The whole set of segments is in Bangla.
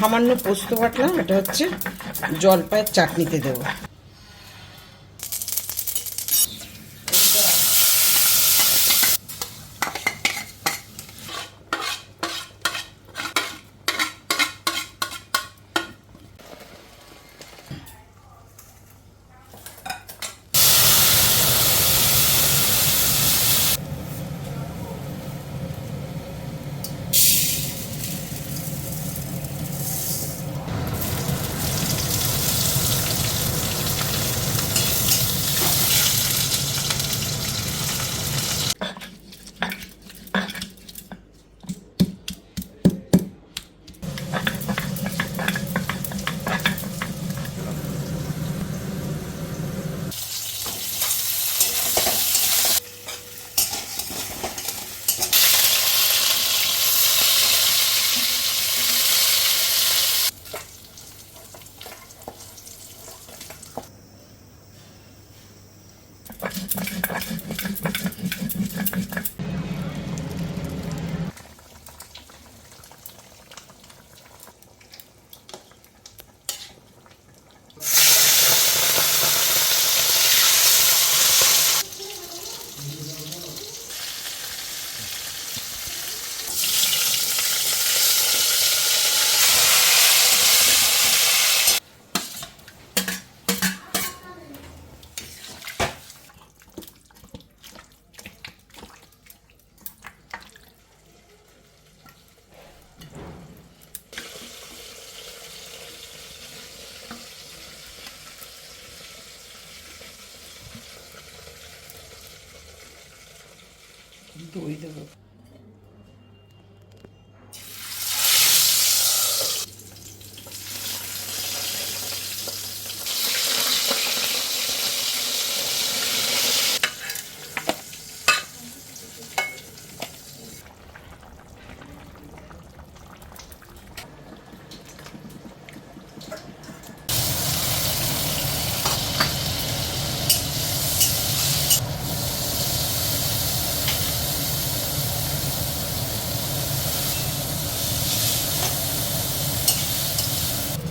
সামান্য পোস্ত বাটলাম এটা হচ্ছে জলপায়ের চাটনিতে দেবো। দই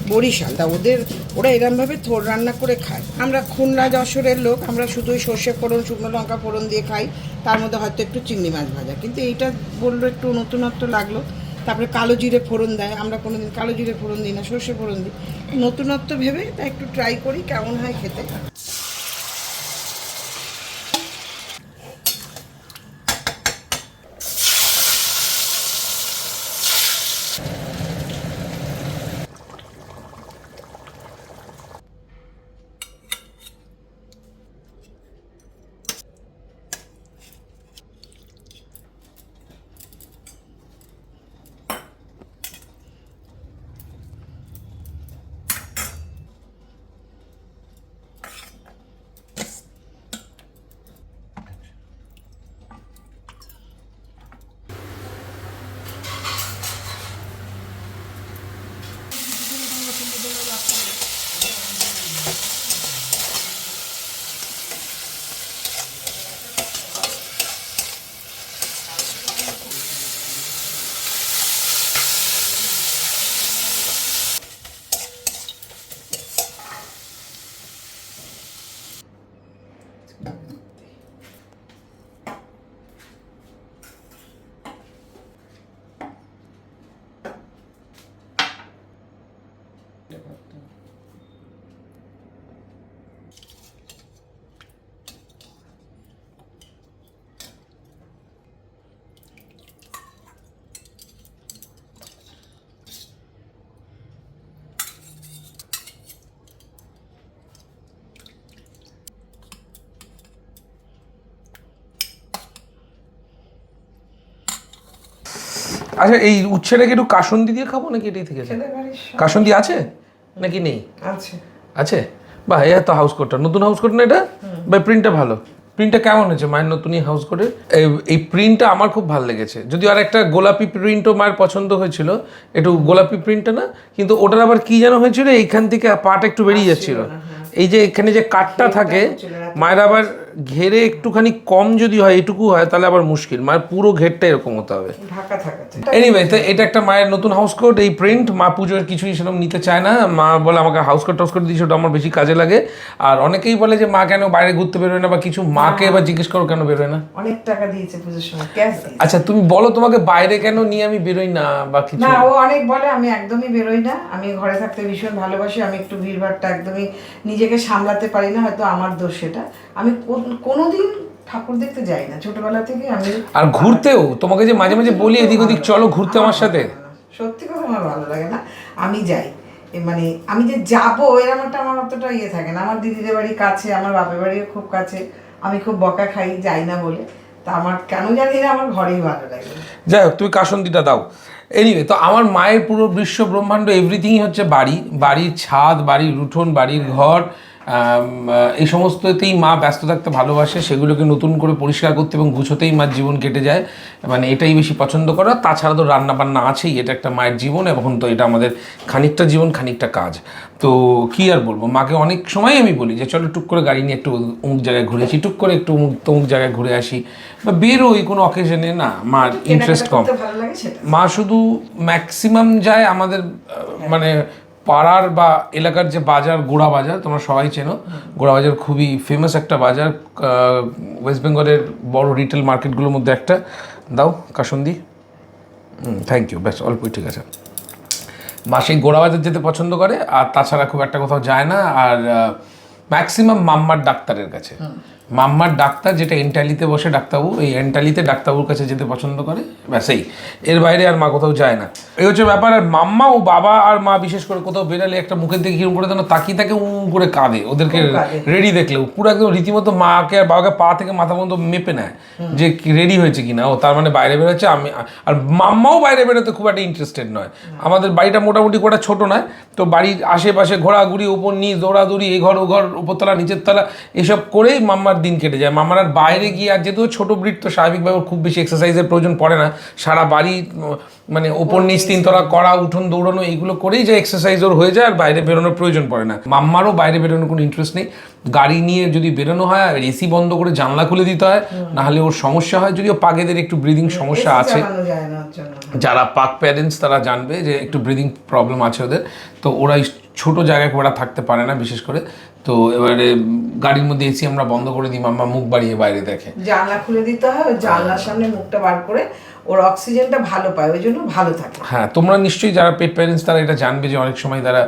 বরিশাল, তা ওদের, ওরা এরমভাবে থোর রান্না করে খায়। আমরা খুলনা যশোরের লোক, আমরা শুধুই সর্ষে ফোড়ন, শুকনো লঙ্কা ফোড়ন দিয়ে খাই, তার মধ্যে হয়তো একটু চিংড়ি মাছ ভাজা। কিন্তু এইটা বলল একটু নতুনত্ব লাগল। তারপরে কালো জিরে ফোড়ন দেয়, আমরা কোনো দিন কালো জিরে ফোড়ন দিই না, সর্ষে ফোড়ন দিই। নতুনত্ব ভেবে তা একটু ট্রাই করি, কেমন হয় খেতে। আচ্ছা এই উচ্ছেটাকে একটু কাসন্দি দিয়ে খাব নাকি এটাই থেকে কাসন্দি আছে? নাকি নেই? আছে। আছে? বাহ এ তো হাউস কোটটা নতুন হাউস কোট না এটা? বা প্রিন্টটা ভালো। প্রিন্টটা কেমন হয়েছে মায়ের নতুনই হাউস কোটে এই প্রিন্টটা আমার খুব ভালো লেগেছে। যদি আর একটা গোলাপি প্রিন্টও মায়ের পছন্দ হয়েছিল একটু গোলাপি প্রিন্টটা না কিন্তু ওটার আবার কি যেন হয়েছিল এইখান থেকে পাটা একটু বেরিয়ে যাচ্ছিল। এই যে এখানে যে কাঠটা থাকে মায়ের আবার ঘেরে একটুখানি কম যদি হয় এটুকু হয় তাহলে আবার মুশকিল। মায়ের পুরো ঘেরটা এরকম হতে হবে। ঢাকা এনিওয়ে তো এটা একটা মায়ের নতুন হাউস কোট এই প্রিন্ট মা পুজোর কিছুই সেরকম নিতে চায় না। মা বলে আমাকে হাউস কোট টাউস কোট দিয়েছে ওটা আমার বেশি কাজে লাগে। আর অনেকেই বলে যে মা কেন বাইরে ঘুরতে বেরোয় না? বা কিছু মাকে এবার জিজ্ঞেস করো কেন বেরোয় না? অনেক টাকা দিয়েছে পুজোর সময় ক্যাশ আচ্ছা তুমি বলো তোমাকে বাইরে কেন নিয়ে আমি বেরোই না? বা কিছু। না ও অনেক বলে আমি একদমই বেরোই না। আমি ঘরে থাকতে ভীষণ ভালোবাসি। আমি একটু ভিড়ভাড়টা একদমই নিজেকে সামলাতে পারি না হয়তো আমার দোষ সেটা। আমি কোনোদিন ঠাকুর দেখতে যাই না। ছোটবেলা থেকে আমি আর ঘুরতেও? তোমাকে যে মাঝে মাঝে বলি এদিক ওদিক চলো ঘুরতে আমার সাথে। সত্যি কথা আমার ভালো লাগে না। আমি যাই। মানে আমি যে যাব এরকম একটা আমার অতটা ইয়ে থাকে না। আমার দিদিদের বাড়ি কাছে আমার বাপের বাড়িও খুব কাছে। আমি খুব বকা খাই যাই না বলে। তা আমার কেন জানি না আমার ঘরেই ভালো লাগে। যাই হোক তুমি কাসন্দিটা দাও। এনিওয়ে তো আমার মায়ের পুরো বিশ্ব ব্রহ্মাণ্ড এভরিথিংই হচ্ছে বাড়ি। বাড়ির ছাদ বাড়ির উঠোন বাড়ির ঘর। এই সমস্ততেই মা ব্যস্ত থাকতে ভালোবাসে সেগুলোকে নতুন করে পরিষ্কার করতে এবং গুছোতেই মার জীবন কেটে যায়। মানে এটাই বেশি পছন্দ করা। তাছাড়া তো রান্না বান্না আছেই এটা একটা মায়ের জীবন এখন তো এটা আমাদের খানিকটা জীবন খানিকটা কাজ। তো কি আর বলব? মাকে অনেক সময় আমি বলি যে চলো টুক করে গাড়ি নিয়ে একটু অমুক জায়গায় ঘুরে আসি টুক করে একটু অমুক তমুক জায়গায় ঘুরে আসি। বা বেরোই কোনো অকেশনে না মার ইন্টারেস্ট কম। মা শুধু ম্যাক্সিমাম যায় আমাদের মানে পাড়ার বা এলাকার যে বাজার, গোড়া বাজার, তোমরা সবাই চেনো। গোড়া বাজার খুবই ফেমাস একটা বাজার ওয়েস্ট বেঙ্গলের বড় রিটেল মার্কেটগুলোর মধ্যে একটা। দাও, কাসন্দি। থ্যাংক ইউ ব্যাস, অল্পই, ঠিক আছে। মা সেই গোড়া বাজার যেতে পছন্দ করে, আর তাছাড়া খুব একটা কোথাও যায় না, আর ম্যাক্সিমাম মাম্মার ডাক্তারের কাছে। মাম্মার ডাক্তার যেটা এন্টালিতে বসে ডাক্তারবাবু এই এন্টালিতে ডাক্তারবাবুর কাছে যেতে পছন্দ করে ব্যাস এই। এর বাইরে আর মা কোথাও যায় না। এই হচ্ছে ব্যাপার আর মাম্মা ও বাবা আর মা বিশেষ করে কোথাও বেরালে একটা মুখের দিকে কিরম করে যেন তাকিয়ে তাকে উ করে কাঁদে। ওদেরকে। রেডি দেখলেও পুরো একদম রীতিমতো মাকে আর বাবাকে পা থেকে মাথা পর্যন্ত মেপে নেয় যে রেডি হয়েছে কিনা। ও তার মানে বাইরে বেরোচ্ছে আমি আর মাম্মাও বাইরে বেরোতে খুব একটা ইন্টারেস্টেড নয়। আমাদের বাড়িটা মোটামুটি কোটা ছোট নয় তো বাড়ির আশেপাশে ঘোরাঘুরি উপর নিচ দৌড়াদৌড়ি এই ঘর ও ঘর উপরতলা নিচের তলা এসব করেই মাম্মার দিন কেটে যায়। মামার আর বাইরে গিয়ে আর যেহেতু ছোটো বৃত্ত তো স্বাভাবিকভাবে খুব বেশি এক্সারসাইজের প্রয়োজন পড়ে না। সারা বাড়ি মানে ওপর নিচ তিনতলা করা উঠোন দৌড়ানো এইগুলো করেই যে এক্সারসাইজ ওর হয়ে যায় আর বাইরে বেরোনোর প্রয়োজন পড়ে না। মাম্মারও বাইরে বেরোনোর কোনো ইন্টারেস্ট নেই। গাড়ি নিয়ে যদি বেরোনো হয় আর এসি বন্ধ করে জানলা খুলে দিতে হয় নাহলে ওর সমস্যা হয়। যদিও পাগেদের একটু ব্রিদিং সমস্যা আছে। যারা পাক প্যারেন্টস তারা জানবে যে একটু ব্রিদিং প্রবলেম আছে ওদের। তো ওরা ছোট জায়গায় ওরা থাকতে পারে না বিশেষ করে। তো এবারে গাড়ির মধ্যে এসি আমরা বন্ধ করে দিই মাম্মা মুখ বাড়িয়ে বাইরে দেখে। জানলা খুলে দিতে হয় জানলার সামনে মুখটা বার করে ওর অক্সিজেনটা ভালো পায় ওই জন্য ভালো থাকে। হ্যাঁ তোমরা নিশ্চয়ই যারা পেট প্যারেন্টস তারা এটা জানবে যে অনেক সময় তারা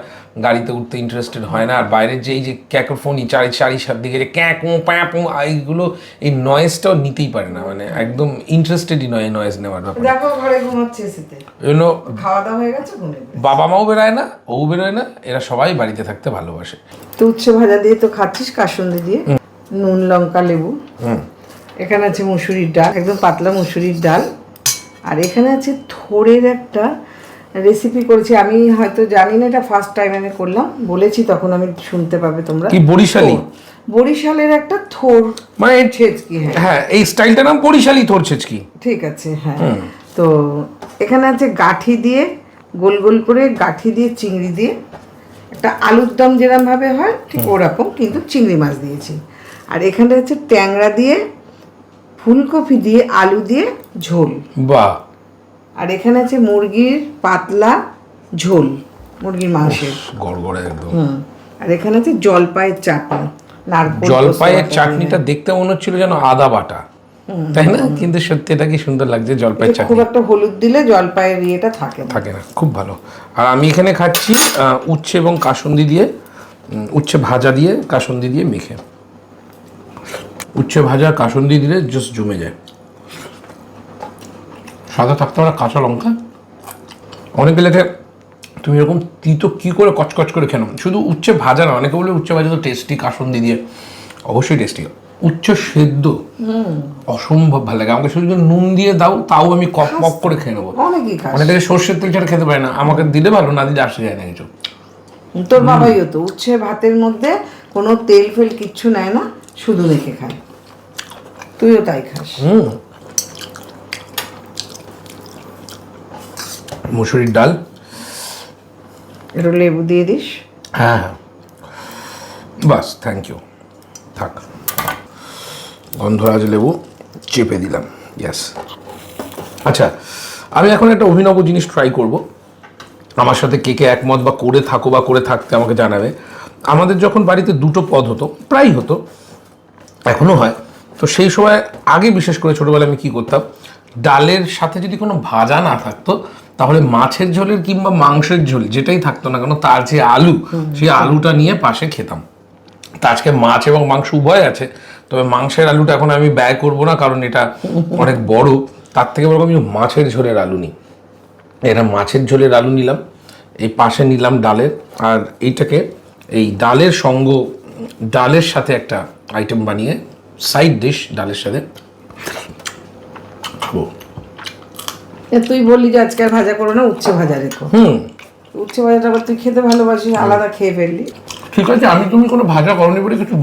গাড়িতে উঠতে ইন্টারেস্টেড হয় না। আর বাইরের যে এই যে ক্যাকোফোনি চারি চারি সাত দিকে যে ক্যাক প্যাঁ এইগুলো এই নয়েজটাও নিতেই পারে না। মানে একদম ইন্টারেস্টেডই নয় এই নয়েজ নেওয়ার ব্যাপারে। দেখো ঘরে ঘুমাচ্ছে জন্য খাওয়া দাওয়া হয়ে গেছে। বাবা মাও বেরোয় না ও বেরোয় না এরা সবাই বাড়িতে থাকতে ভালোবাসে। তো উচ্ছে ভাজা দিয়ে তো খাচ্ছিস কাসুন্দি দিয়ে। নুন লঙ্কা লেবু। হুম। এখানে আছে মুসুরির ডাল একদম পাতলা মুসুরির ডাল। আর এখানে আছে থোড়ের একটা রেসিপি করেছি। আমি হয়তো জানি না এটা ফার্স্ট টাইম আমি করলাম। বলেছি তখন আমি শুনতে পাবে তোমরা। কি বরিশালি? বরিশালের একটা থোর মানে ছেচকি হ্যাঁ। হ্যাঁ এই স্টাইলটার নাম বরিশালি থোর কি ঠিক আছে হ্যাঁ। তো এখানে আছে গাঠি দিয়ে গোল গোল করে গাঠি দিয়ে চিংড়ি দিয়ে। একটা আলুর দম যেরকম ভাবে হয় ঠিক ওরকম কিন্তু চিংড়ি মাছ দিয়েছি। আর এখানে আছে ট্যাংরা দিয়ে ফুলকপি দিয়ে আলু দিয়ে ঝোল। বাহ। আর এখানে আছে মুরগির পাতলা ঝোল মুরগির মাংসের। গড়গড়ে একদম। আর এখানে আছে জলপাইয়ের চাটনি নারকোল জলপাইয়ের চাটনিটা দেখতে মনে হচ্ছিল যেন আদা বাটা। তাই না? কিন্তু সত্যি এটা কি সুন্দর লাগছে জলপাইয়ের বাটা। খুব একটা হলুদ দিলে জলপাইয়ের ইয়েটা থাকে না। থাকে না খুব ভালো। আর আমি এখানে খাচ্ছি উচ্ছে এবং কাসুন্দি দিয়ে উচ্ছে ভাজা দিয়ে কাসুন্দি দিয়ে মেখে। উচ্ছে ভাজা কাসুন্দি দিলে জাস্ট জমে যায়। সাদা থাকতে পারে কাঁচা লঙ্কা। অনেকে লেখে তুমি এরকম তিতো কি করে কচকচ করে খেনো শুধু উচ্ছে ভাজা না অনেকে বলে উচ্ছে ভাজা তো টেস্টি কাসুন্দি দিয়ে। অবশ্যই টেস্টি উচ্ছে সেদ্ধ। অসম্ভব ভালো লাগে। আমাকে শুধু যদি নুন দিয়ে দাও তাও আমি কপ কপ করে খেয়ে নেব। অনেকে সর্ষের তেল ছাড়া খেতে পারে না। আমাকে দিলে ভালো না দিলে আসে যায় না কিছু। তোর বাবাইও তো উচ্ছে ভাতের মধ্যে কোনো তেল ফেল কিচ্ছু নেয় না। শুধু মেখে খায় তুইও তাই খাস। হুম। মুসুরির ডাল। একটু লেবু দিয়ে দিস। হ্যাঁ হ্যাঁ। বাস থ্যাংক ইউ থাক। গন্ধরাজ লেবু চেপে দিলাম ইয়াস আচ্ছা আমি এখন একটা অভিনব জিনিস ট্রাই করব। আমার সাথে কে কে একমত বা করে থাকো বা করে থাকতে আমাকে জানাবে। আমাদের যখন বাড়িতে দুটো পদ হতো প্রায় হতো এখনও হয়। তো সেই সময় আগে বিশেষ করে ছোটোবেলায় আমি কী করতাম, ডালের সাথে যদি কোনো ভাজা না থাকতো, তাহলে মাছের ঝোলের কিংবা মাংসের ঝোল যেটাই থাকতো না কেন, তার যে আলু, সেই আলুটা নিয়ে পাশে খেতাম। তা আজকে মাছ এবং মাংস উভয় আছে, তবে মাংসের আলুটা এখন আমি ব্যয় করব না, কারণ এটা অনেক বড়। তার থেকে বড় আমি মাছের ঝোলের আলু নিই। এটা মাছের ঝোলের আলু নিলাম, এই পাশে নিলাম ডালের, আর এইটাকে এই ডালের সঙ্গ, ডালের সাথে একটা আইটেম বানিয়ে সাইড ডিশ ডালের সাথে খাব। তুই বললি যে আজকে আর ভাজা করো না উচ্ছে ভাজা রেখো। হুম। উচ্ছে ভাজাটা আবার তুই খেতে ভালোবাসিস আলাদা খেয়ে ফেললি। ঠিক আছে আমি তুমি কোনো ভাজা করনি বলে কিছু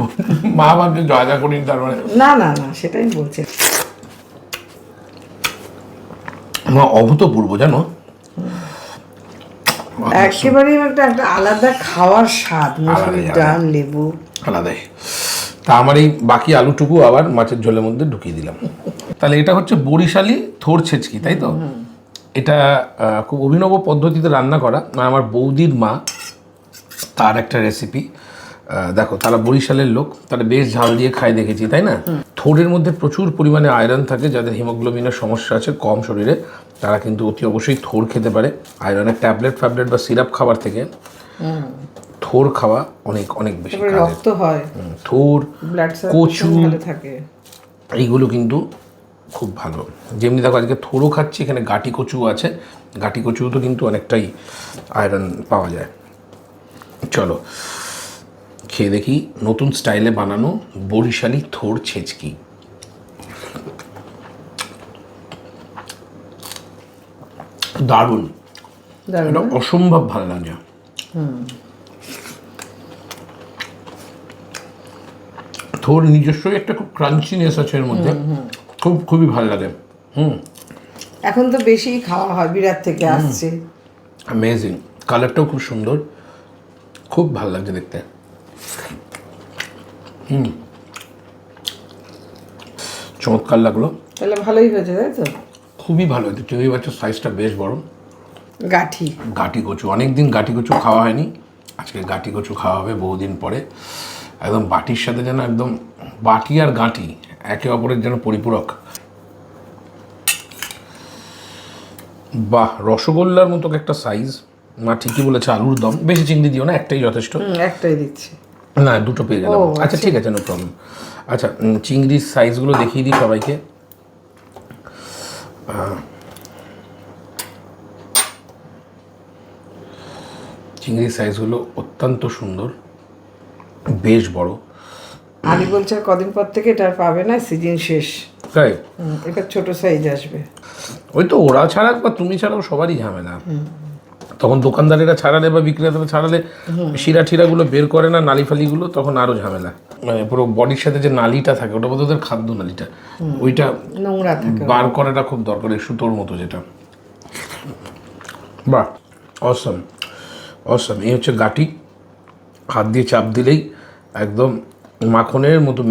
মা ভাবছে ভাজা করিনি তার মানে। না না না সেটাই বলছি। আমার অভূতপূর্ব জানো? একেবারেই একটা একটা আলাদা খাওয়ার স্বাদ মুসুরির ডাল লেবু। আলাদাই। তা আমার এই বাকি আলুটুকু আবার মাছের ঝোলের মধ্যে ঢুকিয়ে দিলাম। তাহলে এটা হচ্ছে বরিশালি থোর ছেচকি তাই তো? এটা খুব অভিনব পদ্ধতিতে রান্না করা। মানে আমার বৌদির মা তার একটা রেসিপি দেখো তারা বরিশালের লোক তারা বেশ ঝাল দিয়ে খায় দেখেছি তাই না? থোড়ের মধ্যে প্রচুর পরিমাণে আয়রন থাকে যাদের হিমোগ্লোবিনের সমস্যা আছে কম শরীরে। তারা কিন্তু অতি অবশ্যই থোড় খেতে পারে। আয়রনের ট্যাবলেট ফ্যাবলেট বা সিরাপ খাবার থেকে। থোড় খাওয়া অনেক অনেক বেশি রক্ত হয়। ব্লাড কচু। থাকে। এইগুলো কিন্তু খুব ভালো। যেমনি দেখো আজকে থোড়ো খাচ্ছি এখানে গাটি কচু আছে। গাটি কচু তো কিন্তু অনেকটাই আয়রন পাওয়া যায়। চলো খেয়ে দেখি নতুন স্টাইলে বানানো বরিশালি থোর ছেচকি। দারুণ। এটা অসম্ভব ভালো লাগে। থোর নিজস্বই একটা খুব ক্রাঞ্চিনেস আছে এর মধ্যে। খুব খুবই ভালো লাগে। হুম। এখন তো বেশি খাওয়া হয় বিরাট থেকে আসছে। অ্যামেজিং কালারটাও খুব সুন্দর। খুব ভালো লাগছে দেখতে। হুম। চমৎকার লাগল। তাহলে ভালোই হয়েছে তাই তো? খুবই ভালো হয়েছে। চিংড়ি মাছের সাইজটা বেশ বড়। গাঠি। গাটি কচু। অনেক দিন গাটি কচু খাওয়া হয়নি। আজকে গাটি কচু খাওয়া হবে বহুদিন পরে। একদম বাটির সাথে যেন একদম বাটি আর গাঁটি একে অপরের যেন পরিপূরক। বাহ রসগোল্লার মতো একটা সাইজ মা ঠিকই বলেছে আলুর দম। বেশি চিংড়ি দিও না একটাই যথেষ্ট। একটাই দিচ্ছি। না দুটো পেয়ে গেলাম। আচ্ছা ঠিক আছে নো প্রবলেম আচ্ছা চিংড়ির সাইজগুলো দেখিয়ে দিই সবাইকে। চিংড়ির সাইজগুলো অত্যন্ত সুন্দর। বেশ বড়। আলি বলছে আর কদিন পর থেকে এটা আর পাবে না সিজন শেষ। তাই? এটা ছোট সাইজ আসবে। ওই তো ওরা ছাড়া বা তুমি ছাড়াও সবারই ঝামেলা। তখন দোকানদারেরা ছাড়ালে বা বিক্রেতারা ছাড়ালে শিরা ঠিরাগুলো বের করে না নালি ফালিগুলো তখন আরও ঝামেলা। মানে পুরো বডির সাথে যে নালিটা থাকে ওটা বোধ ওদের খাদ্য নালিটা। ওইটা নোংরা থাকে। বার করাটা খুব দরকার সুতোর মতো যেটা। বাহ অসম অসম এই হচ্ছে গাটি হাত দিয়ে চাপ দিলেই একদম মাখনের মতো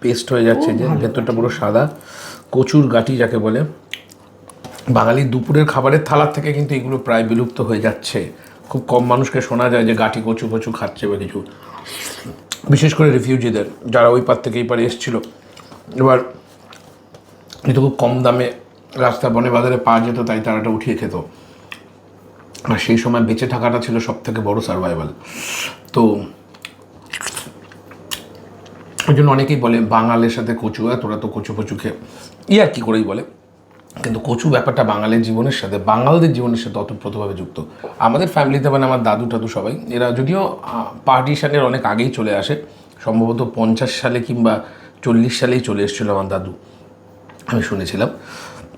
পেস্ট হয়ে যাচ্ছে যে ভেতরটা পুরো সাদা। কচুর গাটি যাকে বলে। বাঙালির দুপুরের খাবারের থালার থেকে কিন্তু এগুলো প্রায় বিলুপ্ত হয়ে যাচ্ছে। খুব কম মানুষকে শোনা যায় যে গাটি কচু কচু খাচ্ছে বা কিছু। বিশেষ করে রিফিউজিদের যারা ওই পার থেকে এই পারে এসেছিল। এবার কিন্তু খুব কম দামে রাস্তা বনে বাজারে পাওয়া যেত তাই তারা এটা উঠিয়ে খেত। আর সেই সময় বেঁচে থাকাটা ছিল সব থেকে বড় সার্ভাইভাল তো ওই জন্য অনেকেই বলে বাঙালের সাথে কচু হয় তোরা তো কচু কচু খেয়ে ইয়ার কি করেই বলে। কিন্তু কচু ব্যাপারটা বাঙালির জীবনের সাথে, বাঙালদের জীবনের সাথে অতপ্রতভাবে যুক্ত। আমাদের ফ্যামিলিতে মানে আমার দাদু টাদু সবাই, এরা যদিও পার্টিশানের অনেক আগেই চলে আসে, সম্ভবত পঞ্চাশ সালে কিংবা চল্লিশ সালেই চলে এসেছিল আমার দাদু, আমি শুনেছিলাম।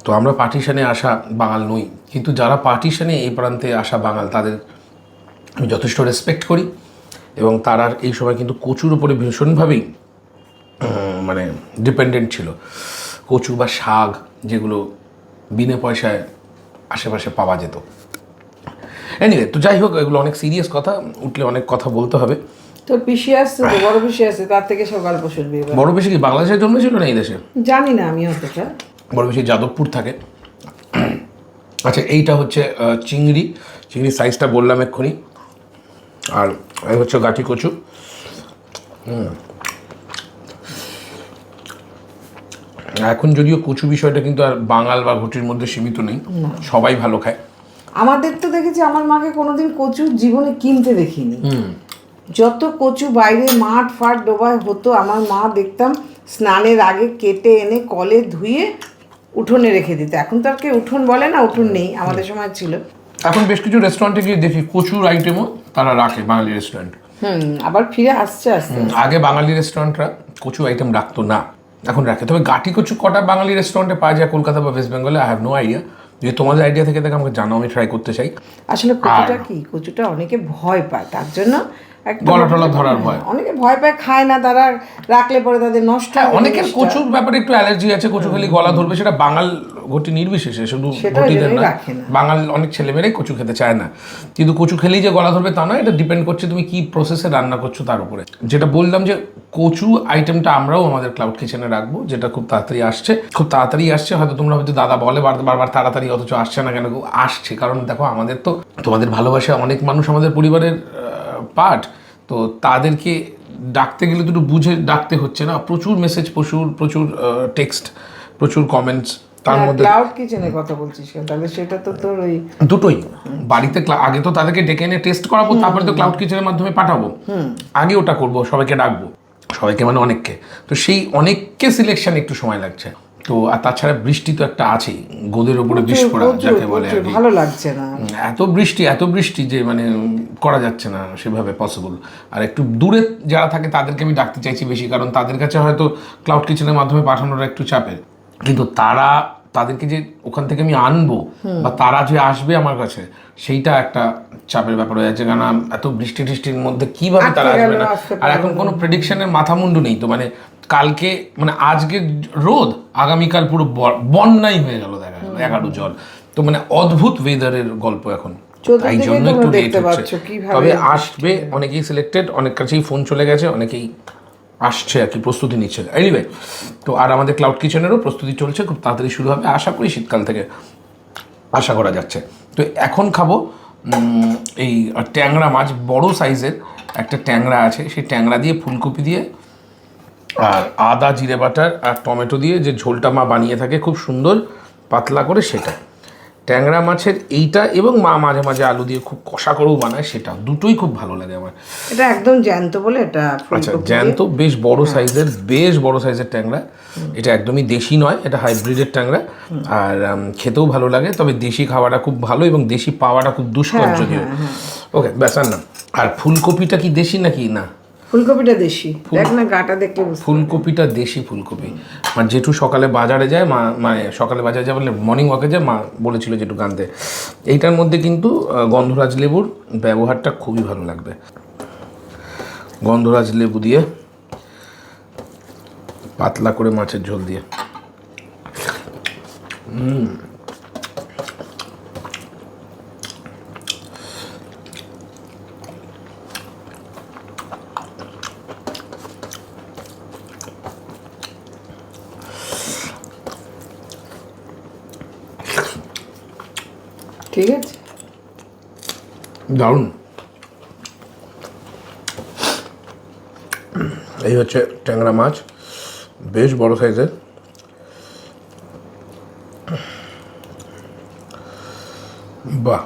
তো আমরা পার্টিশানে আসা বাঙাল নই, কিন্তু যারা পার্টিশানে এই প্রান্তে আসা বাঙাল, তাদের আমি যথেষ্ট রেসপেক্ট করি এবং তারা এই সময় কিন্তু কচুর উপরে ভীষণভাবেই মানে ডিপেন্ডেন্ট ছিল। কচু বা শাক যেগুলো বিনে পয়সায় আশেপাশে পাওয়া যেত। এনিওয়ে তো যাই হোক এগুলো অনেক সিরিয়াস কথা উঠলে অনেক কথা বলতে হবে। তো পিসি আসছে তো বড় পিসি আসছে তার থেকে সব গল্প শুনবি বড়। বেশি কি বাংলাদেশে জন্মেছিল না এই দেশে? জানি না আমি অতটা বড় বেশি যাদবপুর থাকে। আচ্ছা এইটা হচ্ছে চিংড়ি। চিংড়ির সাইজটা বললাম এক্ষুনি। আর এই হচ্ছে গাঠি কচু। হুম। এখন যদিও কচু বিষয়টা কিন্তু আর বাঙাল বা ঘটির মধ্যে সীমিত নেই। সবাই ভালো খায়। আমাদের তো দেখেছি আমার মাকে কোনোদিন কচু জীবনে কিনতে দেখিনি। যত কচু বাইরে মাঠ ফাট ডোবায় হতো আমার মা দেখতাম স্নানের আগে কেটে এনে কলে ধুয়ে উঠোনে রেখে দিত। এখন তো আর কেউ উঠোন বলে না উঠোন নেই আমাদের সময় ছিল। এখন বেশ কিছু রেস্টুরেন্টে গিয়ে দেখি কচুর আইটেমও তারা রাখে বাঙালি রেস্টুরেন্ট হুম আবার ফিরে আসছে আসছে আগে বাঙালি রেস্টুরেন্টরা কচু আইটেম রাখতো না। এখন রাখে। তবে গাটি কচু কটা বাঙালি রেস্টুরেন্টে পাওয়া যায় কলকাতা বা ওয়েস্ট বেঙ্গলে আই হ্যাভ নো আইডিয়া যদি তোমাদের আইডিয়া থেকে দেখে আমাকে জানাও আমি ট্রাই করতে চাই। আসলে কচুটা কি? কচুটা অনেকে ভয় পায় তার জন্য গলা ধরার ভয়। অনেকে ভয় পায় খায় না তারা রাখলে পরে তাদের নষ্ট হ্যাঁ হবে অনেকের কচুর ব্যাপারে একটু অ্যালার্জি আছে কচু খেলে গলা ধরবে সেটা বাঙাল ঘটি নির্বিশেষে শুধু ঘটিদের না। বাঙাল অনেক ছেলেমেয়েরাই কচু খেতে চায় না। কিন্তু কচু খেলেই যে গলা ধরবে তা নয় এটা ডিপেন্ড করছে তুমি কি প্রসেসে রান্না করছ তার উপরে। যেটা বললাম যে কচু আইটেমটা আমরাও আমাদের ক্লাউড কিচেনে রাখব যেটা খুব তাড়াতাড়ি আসছে। খুব তাড়াতাড়ি আসছে হয়তো তোমরা হয়তো দাদা বলে বারবার তাড়াতাড়ি অথচ আসছে না কেন আসছে কারণ দেখো আমাদের তো তোমাদের ভালোবাসা অনেক মানুষ আমাদের পরিবারের পার্ট তো তাদেরকে ডাকতে গেলে দুটো বুঝে ডাকতে হচ্ছে না। প্রচুর মেসেজ প্রচুর প্রচুর টেক্সট প্রচুর কমেন্টস তার মধ্যে ক্লাউড কিচেনের কথা বলছিস তাহলে সেটা তো তোর ওই দুটোই। বাড়িতে আগে তো তাদেরকে ডেকে এনে টেস্ট করাবো তারপরে তো ক্লাউড কিচেনের মাধ্যমে পাঠাবো। আগে ওটা করব সবাইকে ডাকবো সবাইকে মানে অনেককে। তো সেই অনেককে সিলেকশন একটু সময় লাগছে। তো আর তাছাড়া বৃষ্টি তো একটা আছেই গোদের উপরে বিষ পড়া যাকে বলে আর কি। ভালো লাগছে না। এত বৃষ্টি এত বৃষ্টি যে মানে করা যাচ্ছে না সেভাবে পসিবল আর একটু দূরে যারা থাকে তাদেরকে আমি ডাকতে চাইছি বেশি কারণ তাদের কাছে হয়তো ক্লাউড কিচেনের মাধ্যমে পাঠানোটা একটু চাপের। কিন্তু তারা তাদেরকে যে ওখান থেকে আমি আনব বা তারা যে আসবে আমার কাছে সেইটা একটা চাপের ব্যাপার হয়ে যাচ্ছে। কারণ এত বৃষ্টি টিষ্টির মধ্যে কীভাবে তারা আসবে না? আর এখন কোনো প্রেডিকশনের মাথা মুন্ডু নেই। তো মানে কালকে মানে আজকে রোদ আগামীকাল পুরো বন্যাই হয়ে গেল দেখা গেল এগারো জল। তো মানে অদ্ভুত ওয়েদারের গল্প এখন। তাই জন্য একটু লেট হচ্ছে। তবে আসবে অনেকেই সিলেক্টেড অনেক কাছেই ফোন চলে গেছে অনেকেই আসছে আর কি প্রস্তুতি নিচ্ছে। এনিওয়ে তো আর আমাদের ক্লাউড কিচেনেরও প্রস্তুতি চলছে খুব তাড়াতাড়ি শুরু হবে। আশা করি শীতকাল থেকে আশা করা যাচ্ছে। তো এখন খাব এই ট্যাংরা মাছ বড় সাইজের একটা ট্যাংরা আছে। সেই ট্যাংরা দিয়ে ফুলকপি দিয়ে আর আদা জিরে বাটার আর টমেটো দিয়ে যে ঝোলটা মা বানিয়ে থাকে খুব সুন্দর পাতলা করে সেটা। ট্যাংরা মাছের এইটা এবং মা মাঝে মাঝে আলু দিয়ে খুব কষা করেও বানায় সেটা। দুটোই খুব ভালো লাগে আমার। এটা একদম জ্যান্ত বলে এটা আচ্ছা জ্যান্ত বেশ বড় সাইজের বেশ বড় সাইজের ট্যাংরা। এটা একদমই দেশি নয় এটা হাইব্রিডের ট্যাংরা। আর খেতেও ভালো লাগে তবে দেশি খাওয়াটা খুব ভালো এবং দেশি পাওয়াটা খুব দুষ্কর যদিও। ওকে ব্যাস আর না। আর ফুলকপিটা কি দেশি নাকি না? ফুলকপিটা দেশি। দেখ না গাটা দেখলে ফুলকপিটা দেশি ফুলকপি। মানে জেঠু সকালে বাজারে যায় মা মানে সকালে বাজারে যায় বলে মর্নিং ওয়াকে যায় মা বলেছিল জেঠু গানতে এইটার মধ্যে কিন্তু গন্ধরাজ লেবুর ব্যবহারটা খুবই ভালো লাগবে। গন্ধরাজ লেবু দিয়ে পাতলা করে মাছের ঝোল দিয়ে। ঠিক আছে দারুণ এই হচ্ছে ট্যাংরা মাছ বেশ বড় সাইজের। বাহ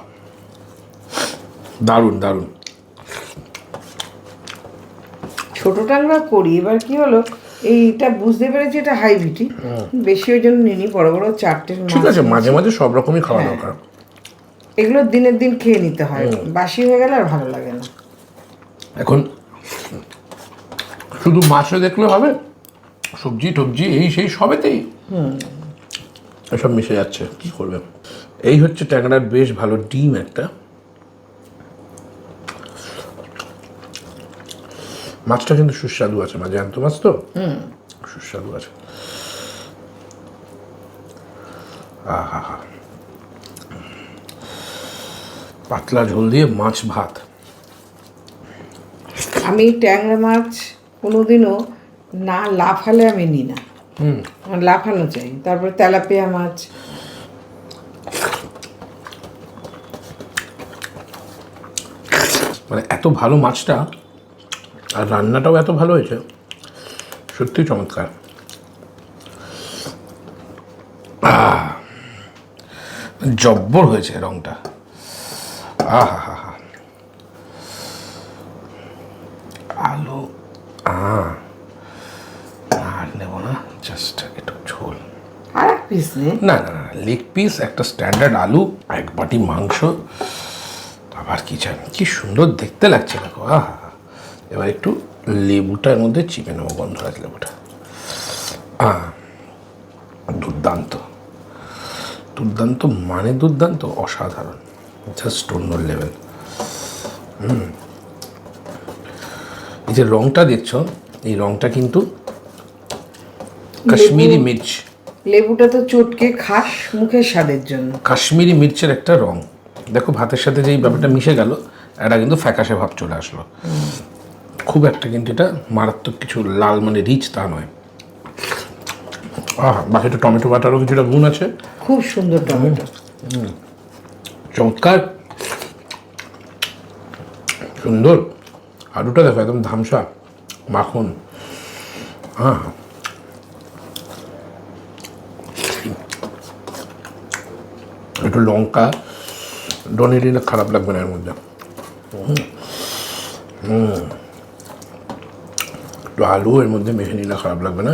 দারুণ দারুণ। ছোটটা আমরা করি এবার কি হলো এইটা বুঝতে পেরেছি এটা হাইব্রিডই বেশি ওই জন্য নিনি বড় বড় চারটে ঠিক আছে মাঝে মাঝে সব রকমই খাওয়া দরকার। এগুলো দিনের দিন খেয়ে নিতে হয়। বাসি হয়ে গেলে আর ভালো লাগে না। এখন শুধু মাছে দেখলে হবে? সবজি টবজি এই সেই সবেতেই? এসব মিশে যাচ্ছে কি করবে? এই হচ্ছে ট্যাংরার বেশ ভালো ডিম একটা। মাছটা কিন্তু সুস্বাদু আছে মা জ্যান্ত মাছ তো? সুস্বাদু আছে। আহা হা পাতলা ঝোল দিয়ে মাছ ভাত। আমি ট্যাংরা মাছ কোনোদিনও না লাফালে আমি নিই না। হুম। লাফানো চাই। তারপরে তেলাপিয়া মাছ। মানে এত ভালো মাছটা আর রান্নাটাও এত ভালো হয়েছে সত্যি চমৎকার। জব্বর হয়েছে রংটা। আহা। হা হা আলু আর নেব না জাস্ট একটু ঝোল। আর এক পিস নে না না না লেগ পিস একটা স্ট্যান্ডার্ড আলু এক বাটি মাংস আবার কি চাই কি সুন্দর দেখতে লাগছে দেখো আহা। এবার একটু লেবুটার মধ্যে চিপে নেব গন্ধরাজ লেবুটা। দুর্দান্ত। দুর্দান্ত মানে দুর্দান্ত অসাধারণ। জাস্ট অন্য লেভেল। এই যে রংটা দেখছ এই রংটা কিন্তু কাশ্মীরি মির্চ। লেবুটা তো চটকে খাস মুখের স্বাদের জন্য। কাশ্মীরি মির্চের একটা রং। দেখো ভাতের সাথে যেই ব্যাপারটা মিশে গেল এটা কিন্তু ফ্যাকাশে ভাব চলে আসলো। খুব একটা কিন্তু এটা মারাত্মক কিছু লাল মানে রিচ তা নয়। আহ বাকিটা টমেটো বাটারও কিছুটা গুণ আছে। খুব সুন্দর টমেটো। চমৎকার। সুন্দর। আলুটা দেখো, একদম ধামসা মাখন। হ্যাঁ একটু লঙ্কা ডনে দিলে খারাপ লাগবে না এর মধ্যে। একটু আলু এর মধ্যে মেখে নিলে খারাপ লাগবে না।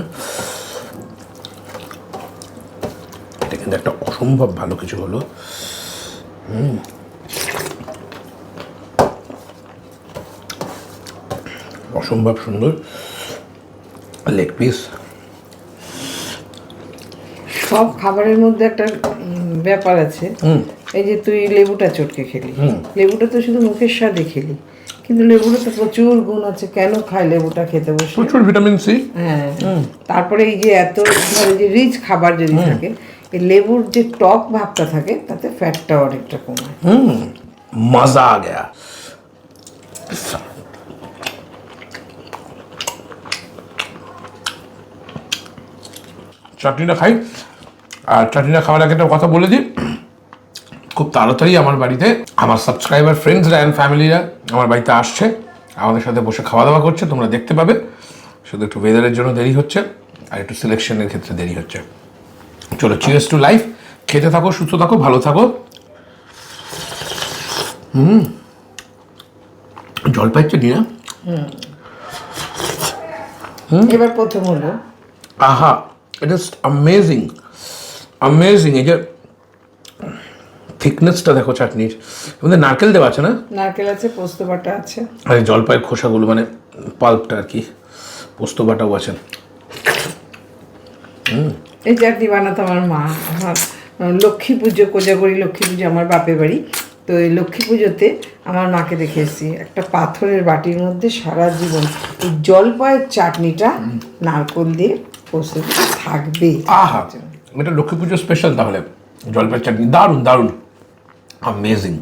এটা কিন্তু একটা অসম্ভব ভালো কিছু হলো। অসম্ভব সুন্দর লেগ পিস। সব খাবারের মধ্যে একটা ব্যাপার আছে। এই যে তুই লেবুটা চটকে খেলি। লেবুটা তো শুধু মুখের স্বাদে খেলি। কিন্তু লেবুটা তো প্রচুর গুণ আছে। কেন খায় লেবুটা খেতে বসে? প্রচুর ভিটামিন সি। হ্যাঁ। তারপরে এই যে এত ধরো যে রিচ খাবার যদি থাকে লেবুর যে টক ভাবটা থাকে তাতে ফ্যাটটা অনেকটা কমায় হুম মজা আ গয়া। চাটনিটা খাই। আর চাটনিটা খাওয়ার আগে একটা কথা বলে দিই। খুব তাড়াতাড়ি আমার বাড়িতে আমার সাবস্ক্রাইবার ফ্রেন্ডসরা অ্যান্ড ফ্যামিলিরা আমার বাড়িতে আসছে। আমাদের সাথে বসে খাওয়া দাওয়া করছে তোমরা দেখতে পাবে। শুধু একটু ওয়েদারের জন্য দেরি হচ্ছে আর একটু সিলেকশনের ক্ষেত্রে দেরি হচ্ছে। চলো চিয়ার্স টু লাইফ খেতে থাকো সুস্থ থাকো ভালো থাকো। হুম। জল জলপাই চাটনি না এবার প্রথম হলো। আহা ইট ইস অ্যামেজিং অ্যামেজিং এই যে থিকনেসটা দেখো চাটনির। মধ্যে নারকেল দেওয়া আছে না? নারকেল আছে পোস্ত বাটা আছে। আর এই জলপাইয়ের খোসাগুলো মানে পাল্পটা আর কি পোস্ত বাটাও আছে। এই চাটনি বানাতো আমার মা আমার লক্ষ্মী পুজো কোজাগরি লক্ষ্মী পুজো আমার বাপের বাড়ি। তো এই লক্ষ্মী পুজোতে আমার মাকে দেখে এসেছি। একটা পাথরের বাটির মধ্যে সারা জীবন এই জলপাইয়ের চাটনিটা নারকল দিয়ে দিয়ে থাকবে। আহা এটা লক্ষ্মী পুজো স্পেশাল তাহলে। জলপাইয়ের চাটনি দারুণ দারুণ। অ্যামেজিং